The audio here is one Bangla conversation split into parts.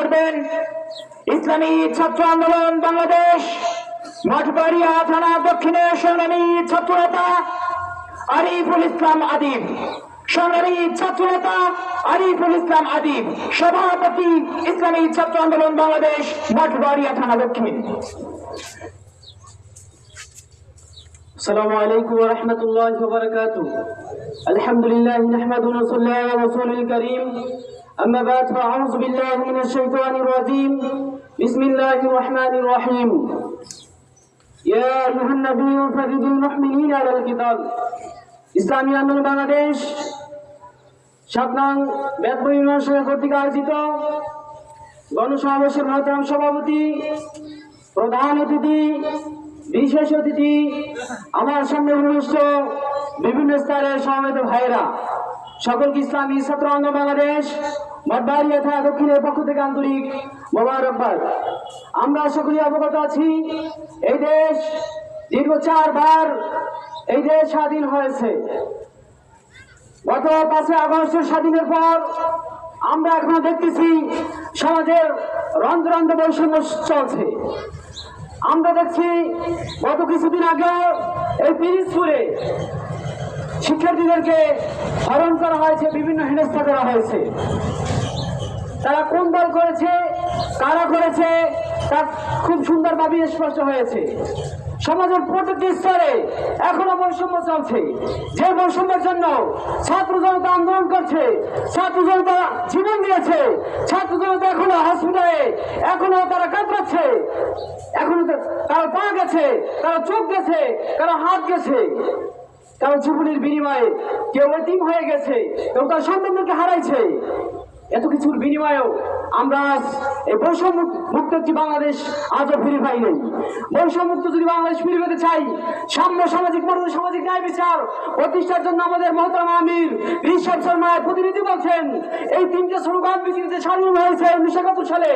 করবেন ইসলামী ছাত্র আন্দোলন বাংলাদেশ মঠবাড়িয়া থানা দক্ষিণের সংগ্রামী ছাত্রনেতা আরিফুল ইসলাম আদিব সংগ্রামী ছাত্রনেতা আরিফুল ইসলাম আদিব সভাপতি ইসলামী ছাত্র আন্দোলন বাংলাদেশ মঠবাড়িয়া থানা দক্ষিণ السلام عليكم ورحمة الله وبركاته الحمد لله نحمده ونصلي على رسوله الكريم أما بعد فأعوذ بالله من الشيطان الرجيم بسم الله الرحمن الرحيم يا أيها النبي فرد المحملين على القتال ইসলামী আন্দোলন বাংলাদেশ সাত নং বেদবই মহাশয় কর্তৃক আয়োজিত গণসমাবেশের মহতারাম সভাপতি প্রধান অতিথি বিশেষ অতিথি আমার সামনে উপবিষ্ট বিভিন্ন স্তরের সমবেত ভাইয়েরা সকলকে ইসলামী ছাত্র বাংলাদেশ দক্ষিণের পক্ষ থেকে আন্তরিক আমরা সকলেই অবগত আছি, এই দেশ দীর্ঘ চারবার এই দেশ স্বাধীন হয়েছে। গত পাঁচই আগস্টের স্বাধীনের পর আমরা এখনও দেখতেছি সমাজের রন্ধ্রন্ধ্র বৈষম্য চলছে। আমরা দেখছি গত কিছুদিন আগে এই পিরিজপুরে শিক্ষার্থীদেরকে হরণ করা হয়েছে, বিভিন্ন হেনস্থা করা হয়েছে। তারা কোন দল করেছে, কারা করেছে, তা খুব সুন্দরভাবে স্পষ্ট হয়েছে। সমাজের প্রতিটি স্তরে এখনও বৈষম্য চলছে। যে বৈষম্যের জন্য ছাত্র জনতা আন্দোলন করছে, ছাত্র জনতা জীবন দিয়েছে, ছাত্র জনতা এখনও হসপিটালে এখনও তারা কাতরাচ্ছে এখনও তারা পা গেছে, তারা চোখ গেছে কারও হাত গেছে। কারও জীবনের বিনিময়ে কেউ এতিম হয়ে গেছে কেউ তার সন্তানদেরকে হারাইছে। এত কিছুর বিনিময়েও আমরা বৈষম্য মুক্ত একটি বাংলাদেশ আজও ফিরে পাই নাই। বৈষম্যমুক্ত যদি বাংলাদেশ ফিরে পেতে চাই, সাম্য সামাজিক মর্যাদা সামাজিক ন্যায় বিচার প্রতিষ্ঠার জন্য আমাদের মহতরম আমির ঋষভ শর্মায় প্রতিনিধি বলছেন, এই তিনটে স্লোগান পৃথিবীতে স্বাধীন হয়েছে উনিশশো একাত্তর সালে।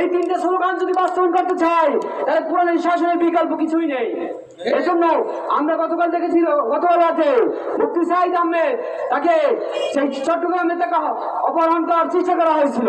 এই তিনটে স্লোগান যদি বাস্তবায়ন করতে চাই, তাহলে পুরানো শাসনের বিকল্প কিছুই নেই। এজন্য আমরা গতকাল দেখেছি, গতকাল রাতে মুক্তি সাহিদ আহমেদ তাকে সেই চট্টগ্রামে তাকে অপহরণ করার চেষ্টা করা হয়েছিল।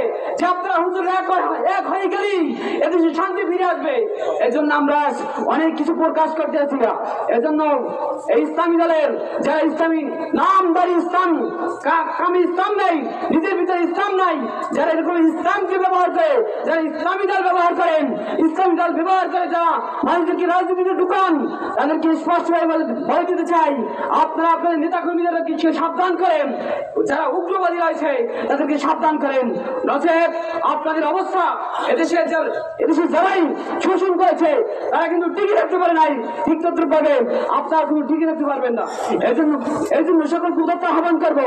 আপনারা হুজুর এক এক হয়ে গেলেই এদেশে শান্তি ফিরে আসবে। এজন্য আমরা অনেক কিছু প্রকাশ করতেছি না এজন্য এই ইসলামী দলের যারা ইসলামী নামদারি ইসলাম কামি নাই, নিজের ভিতরে ইসলাম নাই, যারা এরকম ইসলামকে ব্যবহার করে, যারা ইসলামী দল ব্যবহার করেন, ইসলামী দল ব্যবহার করে যারা মানুষদেরকে রাজনীতিতে ঢুকান, তাদেরকে স্পষ্টভাবে বলে দিতে চাই, আপনারা আপনাদের নেতা কর্মীদেরকে সাবধান করেন, যারা উগ্রবাদী রয়েছে, তাদেরকে সাবধান করেন। নচেত আপনাদের অবস্থা এদেশের এদেশের যারাই শোষণ করেছে, তারা কিন্তু টিকে রাখতে পারে নাই ঠিক পাবে আপনারা কিন্তু টিকে রাখতে পারবেন না। এই জন্য এই জন্য সকল কুদত্ত আহ্বান করব,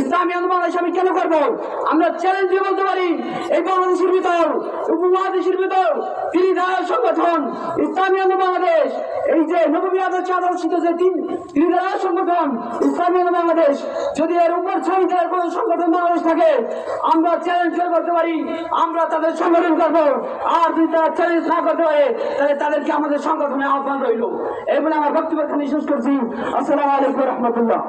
ইসলামী আন্দোলন আমি কেন করব? আমরা চ্যালেঞ্জ বলতে পারি, এই বাংলাদেশের ভিতর ধারা সংগঠন, ইসলামী আন্দোলন বাংলাদেশ। এই যে নবী আদর্শ আদর্শিত যে তিন ধারা সংগঠন, ইসলামী আন্দোলন বাংলাদেশ। যদি এর উপর ছড়িয়ে কোন সংগঠন বাংলাদেশ থাকে, আমরা চ্যালেঞ্জ করতে পারি, আমরা তাদের সংগঠন করব। আর যদি তারা চ্যালেঞ্জ না করতে পারে, তাহলে তাদেরকে আমাদের সংগঠনে আহ্বান রইল। এই বলে আমার বক্তব্য এখানে করছি। আসসালামু আলাইকুম রহমতুল্লাহ।